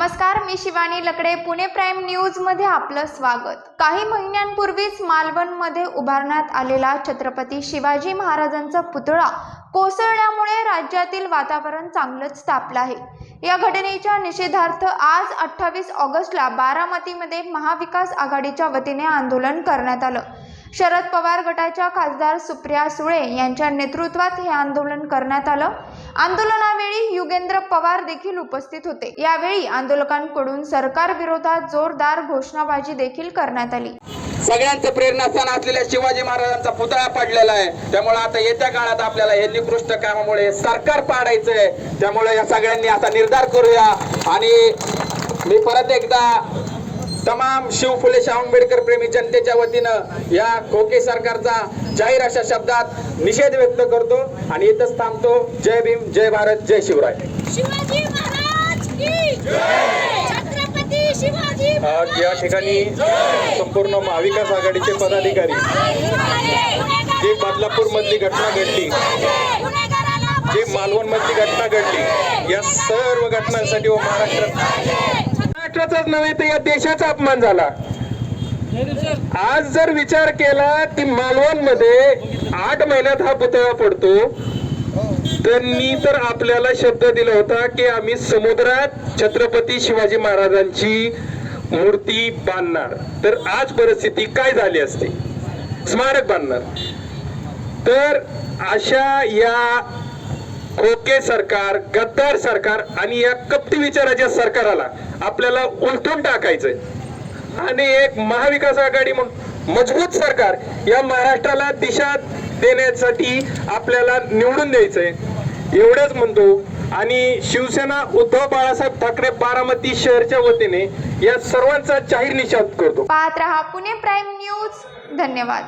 नमस्कार मी शिवानी लकडे पुणे प्राईम न्यूजमध्ये आपलं स्वागत. काही महिन्यांपूर्वीच मालवणमध्ये उभारण्यात आलेला छत्रपती शिवाजी महाराजांचा पुतळा कोसळल्यामुळे राज्यातील वातावरण चांगलंच तापलं आहे. या घटनेच्या निषेधार्थ आज अठ्ठावीस ऑगस्टला बारामतीमध्ये महाविकास आघाडीच्या वतीने आंदोलन करण्यात आलं. शरद पवार गटाच्या खासदार सुप्रिया सुळे यांच्या नेतृत्वात हे आंदोलन करण्यात आलं. आंदोलनावेळी युगेंद्र पवार देखील उपस्थित होते. यावेळी आंदोलकांकडून सरकार विरोधात जोरदार घोषणाबाजी देखील करण्यात आली. सगळ्यांचं प्रेरणास्थान असलेल्या शिवाजी महाराजांचा पुतळा पडलेला आहे. त्यामुळे आता येत्या काळात आपल्याला हे निकृष्ट कामामुळे सरकार पाडायचं आहे त्यामुळे या सगळ्यांनी आता निर्धार करूया. आणि मी परत एकदा तमाम शिव फुले शाहू आंबेडकर प्रेमी जनतेच्या वतीनं या खोके सरकारचा जाहीर अशा शब्दात निषेध व्यक्त करतो आणि इथंच थांबतो. जय भीम जय भारत जय शिवराय. शिवाजी महाराज की छत्रपती शिवाजी आज या ठिकाणी संपूर्ण महाविकास आघाडीचे पदाधिकारी. जी बदलापूर मधली घटना घडली. जी मालवण मधली घटना घडली. या सर्व घटनांसाठी व महाराष्ट्रात महाराष्ट्राचाच नव्हे तर या देशाचा अपमान झाला. आज जर विचार केला की मालवणमध्ये आठ महिन्यात हा पुतळा पडतो त्यांनी तर आपल्याला शब्द दिला होता की आम्ही समुद्रात छत्रपती शिवाजी महाराजांची मूर्ती बांधणार. तर आज परिस्थिती काय झाली असते? स्मारक बांधणार. तर अशा या खोके सरकार गद्दार सरकार आणि या कपटी विचाराच्या सरकाराला आपल्याला उलटून टाकायचंय. आणि एक महाविकास आघाडी म्हणून मजबूत सरकार या महाराष्ट्राला दिशा देण्यासाठी आपल्याला निवडून द्यायचंय. एवढंच म्हणतो. आणि शिवसेना उद्धव बाळासाहेब ठाकरे बारामती शहरच्या वतीने या सर्वांचा जाहीर निषेध करतो. पाहत रहा पुणे प्राईम न्यूज. धन्यवाद.